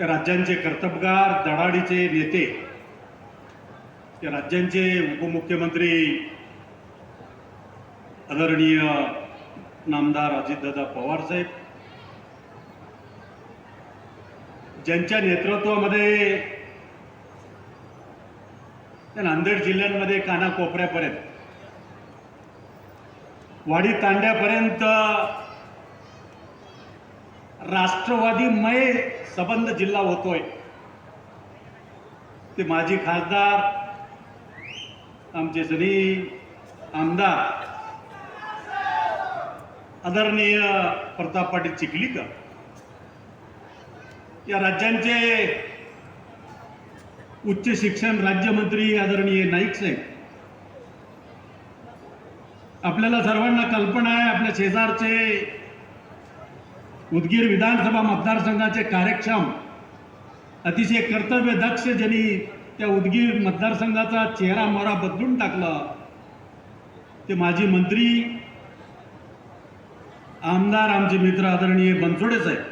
या राज्यांचे कर्तबगार दडाडीचे नेते या राज्यांचे उपमुख्यमंत्री आदरणीय नामदार अजितदादा पवार साहेब ज्यांच्या नेतृत्वामध्ये त्या नांदेड जिल्ह्यांमध्ये कानाकोपऱ्यापर्यंत वाडी तांड्यापर्यंत राष्ट्रवादीमय संबंध जिल्हा होतोय. ते माजी खासदार आमचे सनी आमदार आदरणीय प्रताप पाटील चिखलीकर या राज्यांचे उच्च शिक्षण राज्यमंत्री आदरणीय नाईक साहेब. आपल्याला सर्वांना कल्पना आहे आपल्या शेजारचे उदगीर विधानसभा मतदारसंघाचे कार्यक्षम अतिशय कर्तव्य दक्ष ज्यांनी त्या उदगीर मतदारसंघाचा चेहरा मोहरा बदलून टाकला ते माजी मंत्री आमदार आमचे मित्र आदरणीय बनसोडे साहेब.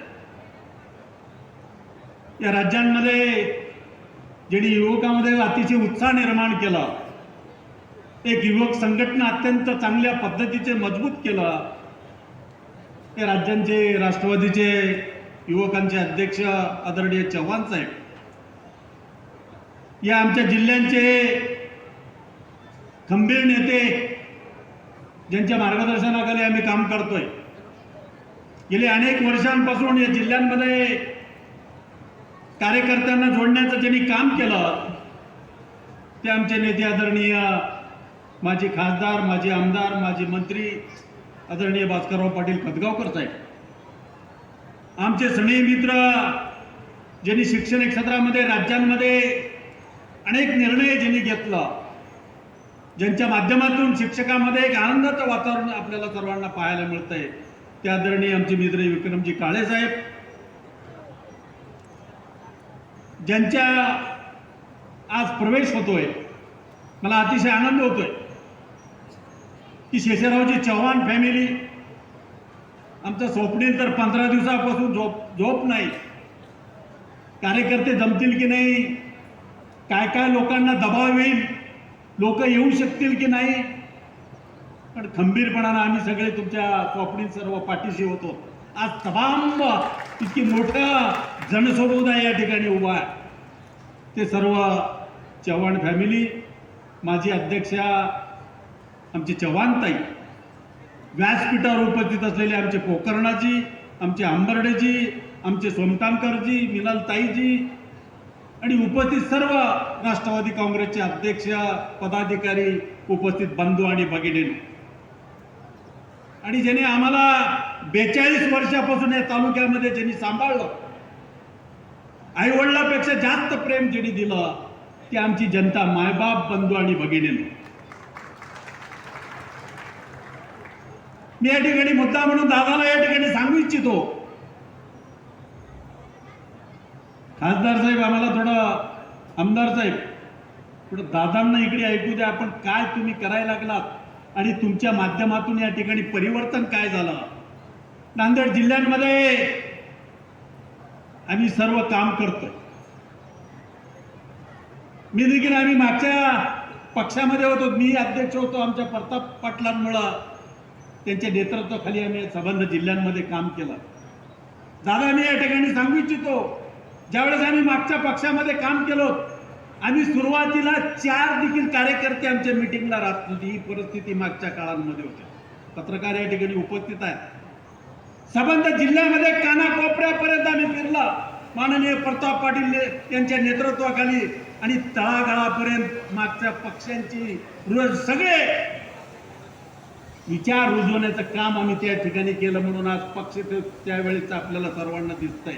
या राज्यांमध्ये ज्यांनी युवकामध्ये अतिशय उत्साह निर्माण केला एक युवक संघटना अत्यंत चांगल्या पद्धतीचे मजबूत केलं या राज्यांचे राष्ट्रवादीचे युवकांचे अध्यक्ष आदरणीय चव्हाण साहेब. या आमच्या जिल्ह्यांचे खंबीर नेते ज्यांच्या मार्गदर्शनाखाली आम्ही काम करतोय. गेले अनेक वर्षांपासून या जिल्ह्यांमध्ये कार्यकर्त्यांना जोडण्याचं ज्यांनी काम केलं ते आमचे नेते आदरणीय माझे खासदार माझे आमदार माझे मंत्री आदरणीय भास्करराव पाटील खतगावकर साहेब. आमचे सणी मित्र ज्यांनी शैक्षणिक क्षेत्रामध्ये राज्यांमध्ये अनेक निर्णय ज्यांनी घेतला ज्यांच्या माध्यमातून शिक्षकामध्ये एक आनंदाचं वातावरण आपल्याला सर्वांना पाहायला मिळतंय ते आदरणीय आमचे मित्र विक्रमजी काळे साहेब. ज्यांच्या आज प्रवेश होतोय मला अतिशय आनंद होतोय. की शेषरावजी चव्हाण फॅमिली आमचं स्वप्नील तर पंधरा दिवसापासून झोप झोप नाही. कार्यकर्ते जमतील की नाही? काय काय लोकांना दबाव येईल? लोक येऊ शकतील की नाही? पण खंबीरपणानं आम्ही सगळे तुमच्या स्वप्नील सर्व पाठीशी होतो. आज तमाम इतकी मोठं जनसमुदाय या ठिकाणी उभा आहे. ते सर्व चव्हाण फॅमिली माझी अध्यक्षा आमची चव्हाणताई व्यासपीठावर उपस्थित असलेले आमचे पोकर्णाजी आमचे आंबर्डेजी आमचे सोमटांकरजी मिनालताईजी आणि उपस्थित सर्व राष्ट्रवादी काँग्रेसचे अध्यक्ष पदाधिकारी उपस्थित बंधू आणि भगिनी आणि ज्याने आम्हाला बेचाळीस वर्षापासून या तालुक्यामध्ये ज्यांनी सांभाळलं आईवडिलापेक्षा जास्त प्रेम ज्यांनी दिलं ती आमची जनता मायबाप बंधू आणि भगिनी मी या ठिकाणी मुद्दा म्हणून दादाला या ठिकाणी सांगू इच्छितो. खासदार साहेब आम्हाला थोडं आमदार साहेब थोडं दादांना इकडे ऐकू द्या आपण काय तुम्ही करायला लागलात आणि तुमच्या माध्यमातून या ठिकाणी परिवर्तन काय झालं? नांदेड जिल्ह्यांमध्ये आम्ही सर्व काम करतोय. मी देखील आम्ही मागच्या पक्षामध्ये होतो मी अध्यक्ष होतो आमच्या प्रताप पाटलांमुळं. त्यांच्या नेतृत्वाखाली आम्ही संबंध जिल्ह्यांमध्ये काम केलं. दादा मी या ठिकाणी सांगू इच्छितो ज्यावेळेस आम्ही मागच्या पक्षामध्ये काम केलो आम्ही सुरुवातीला चार देखील कार्यकर्ते आमच्या मिटिंगला राहत होती ही परिस्थिती मागच्या काळांमध्ये होती. पत्रकार या ठिकाणी उपस्थित आहेत. संबंध जिल्ह्यामध्ये कानाकोपऱ्यापर्यंत आम्ही फिरला. माननीय प्रताप पाटील यांच्या नेतृत्वाखाली आणि तळागाळापर्यंत मागच्या पक्षांची रोज सगळे विचार रुजवण्याचं काम आम्ही त्या ठिकाणी केलं म्हणून आज पक्ष ते आपल्याला सर्वांना दिसतंय.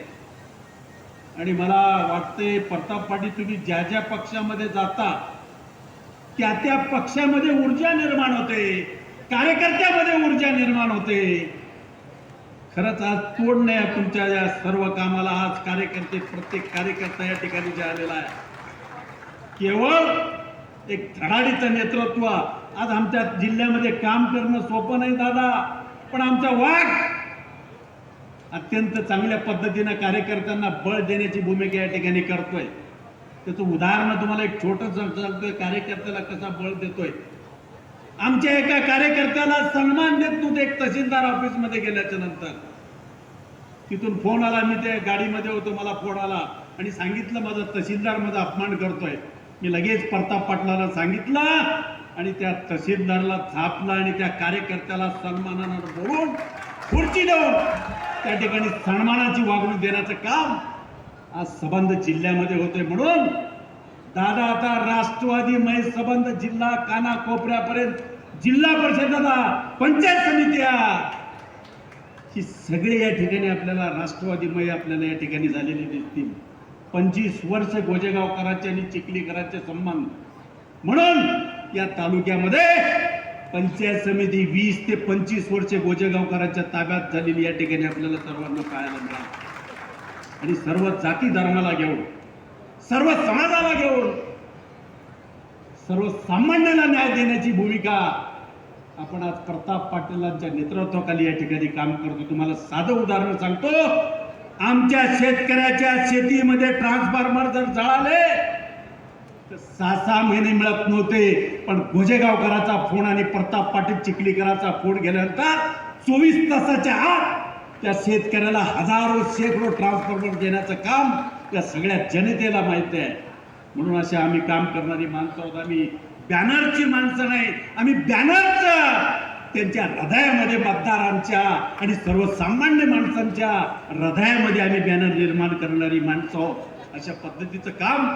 आणि मला वाटते प्रताप पाटील तुम्ही ज्या ज्या पक्षामध्ये जाता त्या त्या पक्षामध्ये ऊर्जा निर्माण होते. कार्यकर्त्यामध्ये ऊर्जा निर्माण होते. खरंच आज तोड नाही तुमच्या या सर्व कामाला. आज कार्यकर्ते प्रत्येक कार्यकर्ता या ठिकाणी जे आलेला आहे. केवळ एक धडाडीचं नेतृत्व. आज आमच्या जिल्ह्यामध्ये काम करणं सोपं नाही दादा पण आमचा वाघ अत्यंत चांगल्या पद्धतीनं कार्यकर्त्यांना बळ देण्याची भूमिका या ठिकाणी करतोय. त्याचं उदाहरण तुम्हाला एक छोटं सांगतोय कार्यकर्त्याला कसा बळ देतोय. आमच्या एका कार्यकर्त्याला सन्मान देत नव्हते एक तहसीलदार ऑफिसमध्ये गेल्याच्यानंतर. तिथून फोन आला मी ते गाडीमध्ये होतो मला फोन आला आणि सांगितलं माझा तहसीलदार माझा अपमान करतोय. मी लगेच प्रताप पाटलाला सांगितलं आणि त्या तहसीलदारला थापला आणि त्या कार्यकर्त्याला सन्मानानं बोलून खुर्ची देऊन त्या ठिकाणी सन्मानाची वागणूक देण्याचं काम आज सबंध जिल्ह्यामध्ये होते म्हणून. दादा आता राष्ट्रवादी मय सबंध जिल्हा काना कोपऱ्यापर्यंत जिल्हा परिषदाला पंचायत समित्या ही सगळे या ठिकाणी आपल्याला राष्ट्रवादीमय आपल्याला या ठिकाणी झालेली दिसतील. पंचवीस वर्ष गोजेगावकरांचे आणि चिखलीकरांचे संबंध म्हणून या तालुक्यामध्ये पंचायत समिती वीस ते पंचवीस वर्ष गोजेगावकरांच्या ताब्यात झालेली या ठिकाणी आपल्याला सर्वांना पाहायला मिळालं. आणि सर्व जाती धर्माला घेऊन सर्व समाजाला घेऊन सर्वसामान्याला न्याय देण्याची भूमिका आपण आज प्रताप पाटीलांच्या नेतृत्वाखाली या ठिकाणी काम करतो. तुम्हाला साधं उदाहरण सांगतो. आमच्या शेतकऱ्याच्या शेतीमध्ये ट्रान्सफॉर्मर जर जळाले तर सहा सहा महिने मिळत नव्हते. पण गोजेगावकराचा फोन आणि प्रताप पाटील चिखलीकराचा फोन गेल्यानंतर चोवीस तासाच्या आत त्या शेतकऱ्याला हजारो शेकडो ट्रान्सफॉर्मर देण्याचं काम त्या सगळ्या जनतेला माहिती आहे. म्हणून असे आम्ही काम करणारी माणसं आहोत. आम्ही बॅनरची माणसं नाही आम्ही बॅनरचं त्यांच्या हृदयामध्ये मतदारांच्या आणि सर्वसामान्य माणसांच्या हृदयामध्ये आम्ही बॅनर निर्माण करणारी माणसं अशा पद्धतीचं काम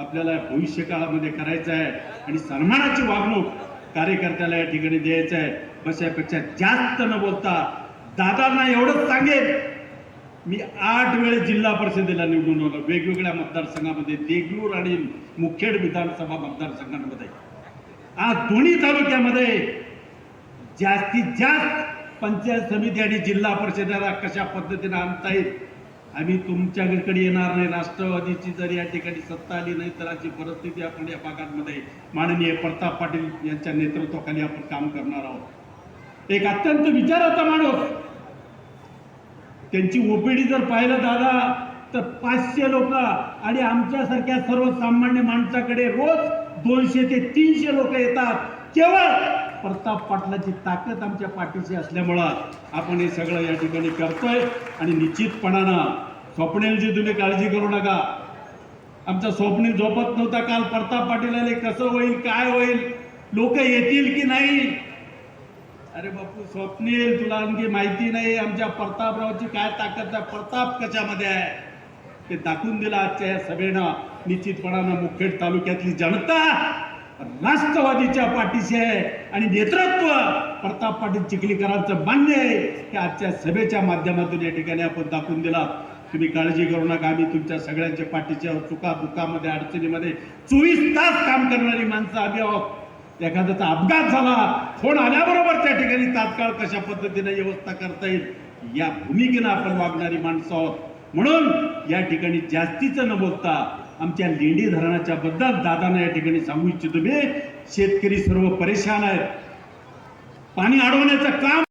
आपल्याला भविष्य काळामध्ये करायचं आहे आणि सन्मानाची वागणूक कार्यकर्त्याला या ठिकाणी द्यायचं आहे. बस जास्त न बोलता दादांना एवढंच सांगेन मी आठ वेळेस जिल्हा परिषदेला निवडून आलो. वेगवेगळ्या मतदारसंघामध्ये देगलूर आणि मुखेड विधानसभा मतदारसंघांमध्ये. आज दोन्ही तालुक्यामध्ये जास्तीत जास्त पंचायत समिती आणि जिल्हा परिषदेला कशा पद्धतीने आणता येईल? आम्ही तुमच्याकडे येणार नाही. राष्ट्रवादीची जर या ठिकाणी सत्ता आली नाही तर अशी परिस्थिती आपण या भागांमध्ये माननीय प्रताप पाटील यांच्या नेतृत्वाखाली आपण काम करणार आहोत. एक अत्यंत विचाराचा माणूस. त्यांची ओपीडी जर पाहिलं दादा तर पाचशे लोक आणि आमच्यासारख्या सर्वसामान्य माणसाकडे रोज दोनशे ते तीनशे लोक येतात. केवळ प्रताप पाटलाची ताकद आमच्या पाठीशी असल्यामुळं आपण हे सगळं या ठिकाणी करतोय. आणि निश्चितपणानं स्वप्नेलजी तुम्ही काळजी करू नका. आमचा स्वप्नील झोपत नव्हता काल. प्रताप पाटील आले कसं होईल काय होईल लोक येतील की नाही? अरे बापू स्वप्नील तुला आणखी माहिती नाही आमच्या प्रतापरावची काय ताकद आहे? प्रताप कशामध्ये आहे? ते दाखवून दिलं आजच्या या सभेनं. निश्चितपणानं मुखेड तालुक्यातली जनता राष्ट्रवादीच्या पाठीशी आहे आणि नेतृत्व प्रताप पाटील चिखलीकरांचं मान्य आहे की आजच्या सभेच्या माध्यमातून या ठिकाणी आपण दाखवून दिला. तुम्ही काळजी करू नका आम्ही तुमच्या सगळ्यांच्या पाठीशी चुका दुःखामध्ये अडचणीमध्ये चोवीस तास काम करणारी माणसं आम्ही आहोत. एखाद्याचा अपघात झाला फोन आल्याबरोबर त्या ठिकाणी तात्काळ कशा पद्धतीने व्यवस्था करता येईल या भूमिकेनं आपण वागणारी माणसं आहोत. म्हणून या ठिकाणी जास्तीचं न बोलता आमच्या लेंडी धरणाच्या बद्दल दादांना या ठिकाणी सांगू इच्छितो मी. शेतकरी सर्व परेशान आहेत. पाणी अडवण्याचं काम